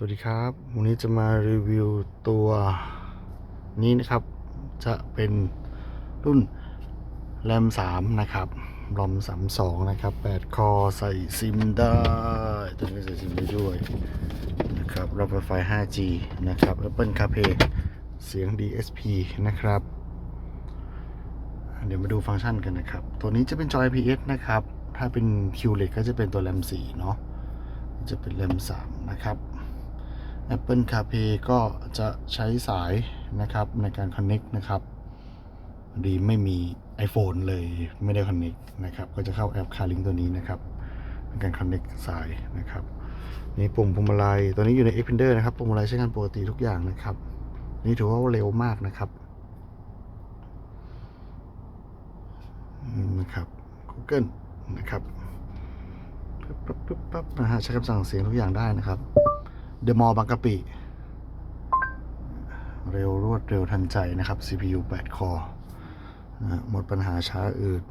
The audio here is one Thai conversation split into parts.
สวัสดีครับ วันนี้จะมารีวิวตัวนี้นะครับ จะเป็นรุ่นแรม3นะครับรอม32 นะครับ 8 คอใส่ซิมได้ตัวนี้ใส่ซิมได้ด้วยนะครับรับไฟไฟ 5G นะครับ Apple CarPlay เสียง DSP นะครับ เดี๋ยวมาดูฟังก์ชันกันนะครับ ตัวนี้จะเป็นจอ IPS นะครับ ถ้าเป็น QLED ก็จะเป็นตัวแรม4เนาะจะเป็นแรม3นะครับ Apple CarPlay ก็จะใช้สายนะครับในการ Connect นะครับดีไม่มี iPhone เลยไม่ได้ Connect นะครับ ก็จะเข้าแอป CarLink ตัวนี้นะครับในการ Connect สายนะครับ นี่ปุ่มพวงมาลัยตัวนี้อยู่ใน Xpander นะครับปุ่มพวงมาลัยใช้งานปกติทุกอย่างนะครับ นี่ถือว่าเร็วมากนะครับนะครับ Google นะครับปึ๊บปึ๊บปึ๊บปั๊บนะฮะใช้คำสั่งเสียงทุกอย่างได้นะครับ เดมอลบางกะปิ เร็วรวดเร็วทันใจนะครับ CPU 8 คอนะฮะหมดปัญหาช้าอืด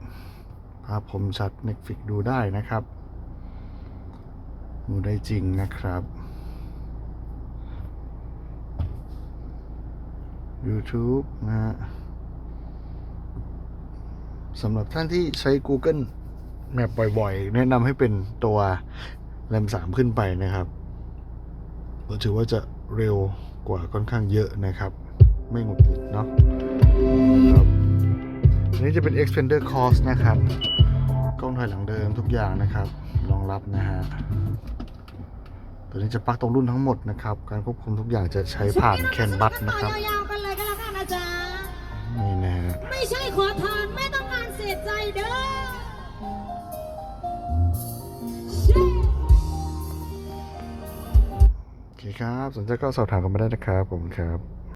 ภาพคมชัด Netflix ดูได้นะครับ ดูได้จริงนะครับ YouTube นะฮะสำหรับท่านที่ใช้ Google Map บ่อยๆ แนะนำให้เป็นตัวแรม3ขึ้นไปนะครับ เราถือว่าจะเร็วกว่าค่อนข้างเยอะนะครับ ไม่หงุดหงิดเนาะครับอันนี้จะเป็น Expander Cost นะครับ กล้องถอยหลังเดิมทุกอย่างนะครับรองรับนะฮะตัวนี้จะปักตรงรุ่นทั้งหมดนะครับ การควบคุมทุกอย่างจะใช้ผ่านแคนบัสนะครับ โอเคครับ สนใจก็สอบถามกันมาได้นะครับผมครับ